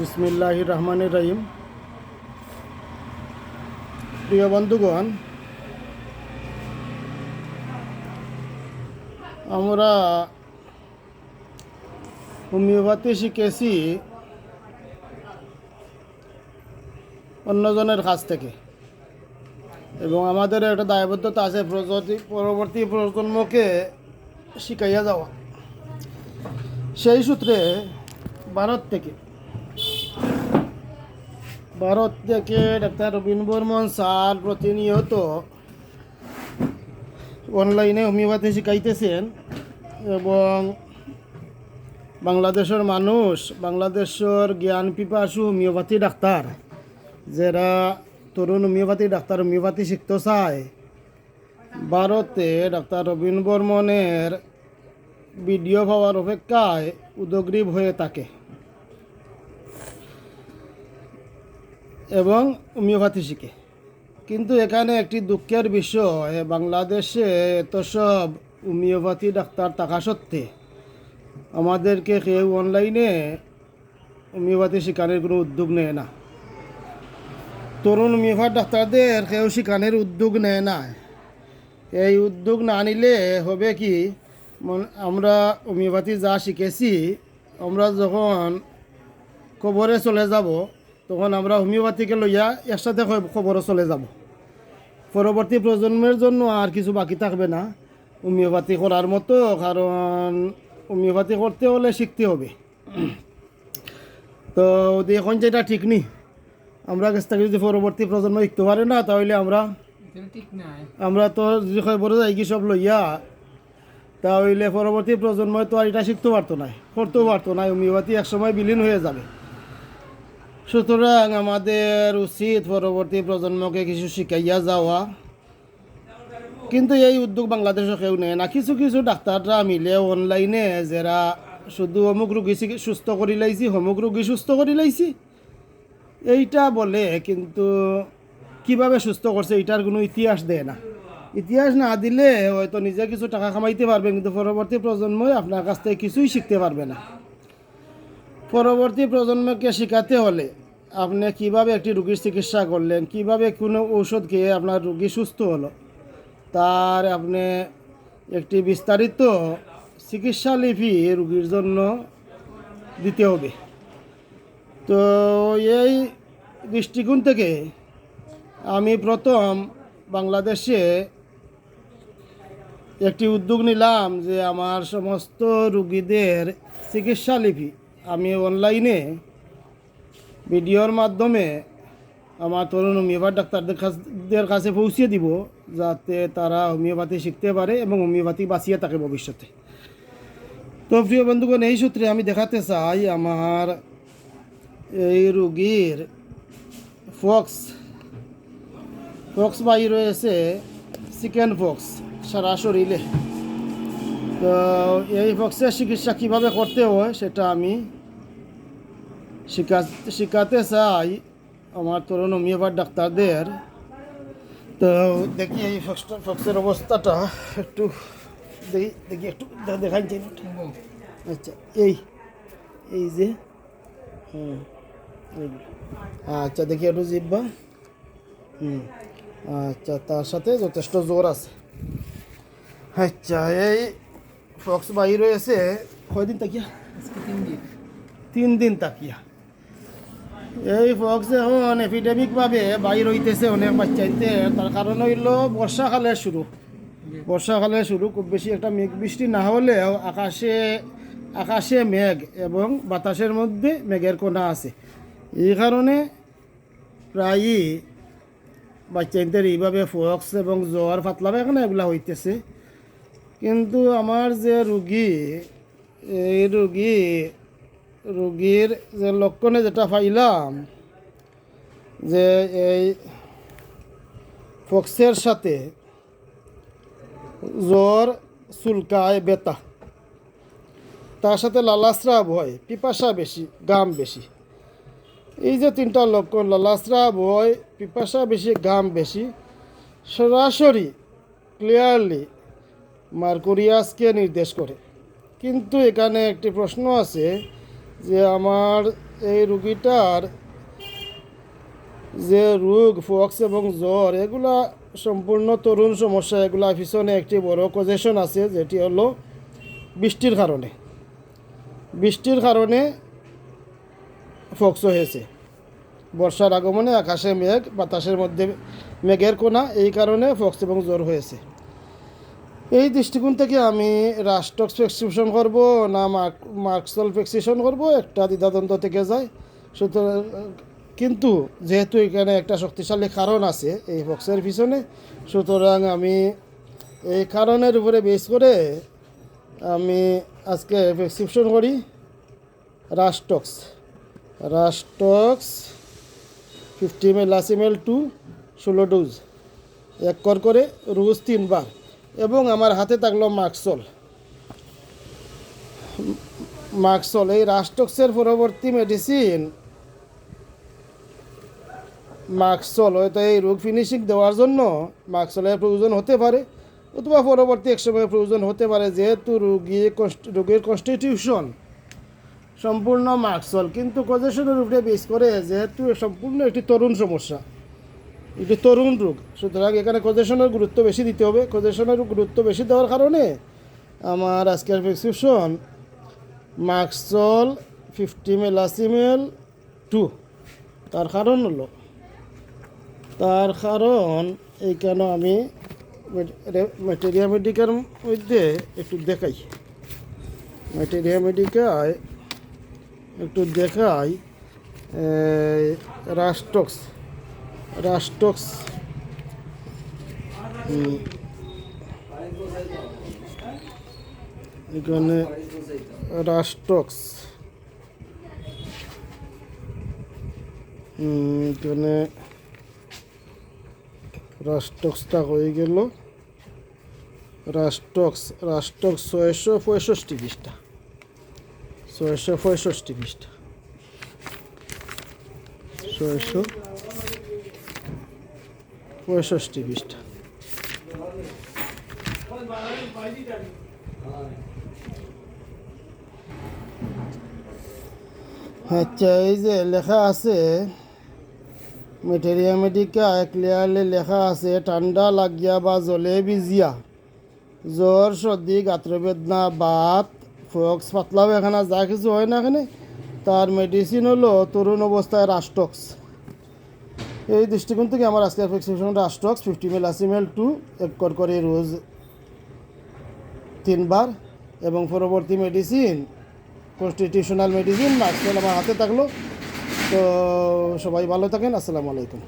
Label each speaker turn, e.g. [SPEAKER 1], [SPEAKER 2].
[SPEAKER 1] বিসমিল্লাহ রহমান রহিম প্রিয় বন্ধুগণ, আমরা হোমিওপ্যাথি শিখেছি অন্যজনের কাছ থেকে। এবং আমাদের একটা দায়বদ্ধতা আছে পরবর্তী প্রজন্মকে শিখাইয়া যাওয়া। সেই সূত্রে ভারত থেকে ভারত থেকে ডাক্তার রবীন বর্মন স্যার প্রতিনিয়ত অনলাইনে হোমিওপ্যাথি শিখাইতেছেন এবং বাংলাদেশের মানুষ, বাংলাদেশের জ্ঞান পিপাসু হোমিওপ্যাথি ডাক্তার। যারা তরুণ হোমিওপ্যাথি ডাক্তার হোমিওপ্যাথি শিখতে চায়, ভারতে ডাক্তার রবীন বর্মনের ভিডিও পাওয়ার অপেক্ষায় উদগ্রীব হয়ে থাকে। এবং হোমিওপ্যাথি শিখে। কিন্তু এখানে একটি দুঃখের বিষয়, বাংলাদেশে এত সব হোমিওপ্যাথি ডাক্তার থাকা সত্ত্বে আমাদেরকে কেউ অনলাইনে হোমিওপ্যাথি শেখানোর কোনো উদ্যোগ নেয় না। তরুণ হোমিওপ্যাথ ডাক্তারদের কেউ শেখানোর উদ্যোগ নেয় না। এই উদ্যোগ না নিলে হবে কি? আমরা হোমিওপ্যাথি যা শিখেছি, আমরা যখন কবরে চলে যাব তখন আমরা হোমিওপ্যাথিকে লইয়া একসাথে খ- খবরে চলে যাব। পরবর্তী প্রজন্মের জন্য আর কিছু বাকি থাকবে না। হোমিওপ্যাথি করার মতো কারণ হোমিওপ্যাথি করতে হলে শিখতে হবে। তো এখন যেটা ঠিক নি আমরা কাছ থেকে যদি পরবর্তী প্রজন্ম শিখতে পারে না তাহলে আমরা
[SPEAKER 2] নাই।
[SPEAKER 1] আমরা তো যদি খবর যাই কি সব লইয়া তাহলে পরবর্তী প্রজন্মই তো আর এটা শিখতে পারতো না করতেও পারতো না হোমিওপ্যাথি একসময় বিলীন হয়ে যাবে। সুতরাং আমাদের উচিত পরবর্তী প্রজন্মকে কিছু শিখাইয়া যাওয়া। কিন্তু এই উদ্যোগ বাংলাদেশে কেউ নেয় না। কিছু কিছু ডাক্তাররা মিলে অনলাইনে যারা শুধু অমুক রুগী সুস্থ করে লাইছি, অমুক রুগী সুস্থ করে লাইছি, এইটা বলে কিন্তু কীভাবে সুস্থ করছে এটার কোনো ইতিহাস দেয় না। ইতিহাস না দিলে হয়তো নিজে কিছু টাকা কামাইতে পারবে কিন্তু পরবর্তী প্রজন্মই আপনার কাছ থেকে কিছুই শিখতে পারবে না। পরবর্তী প্রজন্মকে শেখাতে হলে আপনি কীভাবে একটি রুগীর চিকিৎসা করলেন, কীভাবে কোনো ঔষধ খেয়ে আপনার রুগী সুস্থ হলো, তার আপনি একটি বিস্তারিত চিকিৎসা লিপি রুগীর জন্য দিতে হবে। তো এই দৃষ্টিকোণ থেকে আমি প্রথম বাংলাদেশে একটি উদ্যোগ নিলাম যে আমার সমস্ত রুগীদের চিকিৎসা লিপি আমি অনলাইনে ভিডিওর মাধ্যমে আমার তরুণ হোমিওপ্যাথ ডাক্তারদের কাছে পৌঁছিয়ে দিব, যাতে তারা হোমিওপ্যাথি শিখতে পারে এবং হোমিওপ্যাথি বাঁচিয়ে থাকে ভবিষ্যতে। তো প্রিয় বন্ধুগণ, এই সূত্রে আমি দেখাতে চাই, আমার এই রুগীর ফক্স ফক্স বাই রয়েছে চিকেন ফক্স সারা শরীরে তো এই ফক্সের চিকিৎসা কীভাবে করতে হয় সেটা আমি শিখাতে চাই। আমার তরুণ হোমিওপ্যাথ ডাক্তারদের। তো দেখি এই ফক্সটা ফক্সের অবস্থাটা একটু দেখি দেখি একটু দেখাই চাই আচ্ছা এই এই যে হুম। আচ্ছা দেখি একটু জিব্বা। হুম আচ্ছা তার সাথে যথেষ্ট জোর আছে। আচ্ছা এই ফক্স বাহির হয়েছে কয়দিন তাকিয়া?
[SPEAKER 2] তিন দিন।
[SPEAKER 1] তিন দিন তাকিয়া। এই ফক্স এখন এপিডেমিকভাবে বাইর হইতেছে অনেক বাচ্চাইতে। তার কারণ হইল বর্ষাকালে শুরু। বর্ষাকালে শুরু, খুব বেশি একটা মেঘ বৃষ্টি না হলেও আকাশে আকাশে মেঘ এবং বাতাসের মধ্যে মেঘের কোনা আছে। এই কারণে প্রায়ই বাচ্চাদের এইভাবে ফক্স এবং জ্বর, পাতলা পায়খানা এগুলা হইতেছে। কিন্তু আমার যে রুগী, এই রুগী রুগীর যে লক্ষণে যেটা পাইলাম, যে এই ফক্সের সাথে জ্বর চুলকায় বেতা তার সাথে লালাস্রাব হয়, পিপাসা বেশি গাম বেশি। এই যে তিনটা লক্ষণ, লালাস্রাব হয়, পিপাসা বেশি গাম বেশি। সরাসরি ক্লিয়ারলি মার্কুরিয়াসকে নির্দেশ করে। কিন্তু এখানে একটি প্রশ্ন আছে যে আমার এই রুগীটার যে রোগ, ফক্স এবং জ্বর, এগুলা সম্পূর্ণ তরুণ সমস্যা, এগুলা পিছনে একটি বড় কজেশন আছে, যেটি হলো বৃষ্টির কারণে। বৃষ্টির কারণে ফক্স হয়েছে। বর্ষার আগমনে আকাশে মেঘ, বাতাসের মধ্যে মেঘের কোনা এই কারণে ফক্স এবং জ্বর হয়েছে। এই দৃষ্টিকোণ থেকে আমি রাস্টক্স প্রেসক্রিপশন করব, না মার্ক মার্কসল প্রেসক্রিপশন করব, একটা দ্বিধাদ্বন্দ্ব থেকে যায়। সুতরাং, কিন্তু যেহেতু এখানে একটা শক্তিশালী কারণ আছে এই বক্সের পিছনে, সুতরাং আমি এই কারণের উপরে বেস করে আমি আজকে প্রেসক্রিপশন করি রাস্টক্স রাস্টক্স ফিফটি এম এল আশি এম এল টু ষোলো ডোজ এক কর করে, রোজ তিনবার। এবং আমার হাতে থাকল মার্কসল মার্কসল এই রাস্টক্সের পরবর্তী মেডিসিন মার্কসল হয়তো এই রোগ ফিনিশিং দেওয়ার জন্য মার্কসলের প্রয়োজন হতে পারে, অথবা পরবর্তী এক সময় প্রয়োজন হতে পারে, যেহেতু রোগী রোগীর কনস্টিটিউশন সম্পূর্ণ মার্কসল কিন্তু কজেশনের উপরে বেস করে যেহেতু সম্পূর্ণ একটি তরুণ সমস্যা। একটি তরুণ রোগ। সুতরাং এখানে কজেশনের গুরুত্ব বেশি দিতে হবে। কজেশনের গুরুত্ব বেশি দেওয়ার কারণে আমার আজকের প্রেসক্রিপশন মার্কসল ফিফটি মেলাসিমেল টু তার কারণ হলো, তার কারণ এইখানে আমি ম্যাটেরিয়া মেডিকার মধ্যে একটু দেখাই। ম্যাটেরিয়া মেডিকায় একটু দেখাই রাস্টক্স রাস্টক্স। এখানে রাস্টক্স এখানে রাস্টক্সটা হয়ে গেল রাস্টক্স রাস্টক্স ছয়শো পঁয়ষট্টি পৃষ্ঠা ছয়শো পঁয়ষট্টি পৃষ্ঠা ছয়শো পঁয়ষট্টি পৃষ্ঠা। আচ্ছা এই যে লেখা আছে মেটেরিয়া মেডিকা ক্লিয়ারলি লেখা আছে, ঠান্ডা লাগিয়া বা জলে ভিজিয়া। জ্বর সর্দি, গাত্রবেদনা, বাত ফক্স পাতলা পায়খানা যা কিছু হয় না এখানে, তার মেডিসিন হলো তরুণ অবস্থায় রাস্টক্স এই দৃষ্টিকোণ থেকে আমার আজকের প্রেসক্রিপশন রাস্টক্স ফিফটি মেল আশি মেল টু এক কর করে রোজ তিনবার এবং পরবর্তী মেডিসিন কনস্টিটিউশনাল মেডিসিন আজকে আমার হাতে থাকল। তো সবাই ভালো থাকেন, আসসালামু আলাইকুম।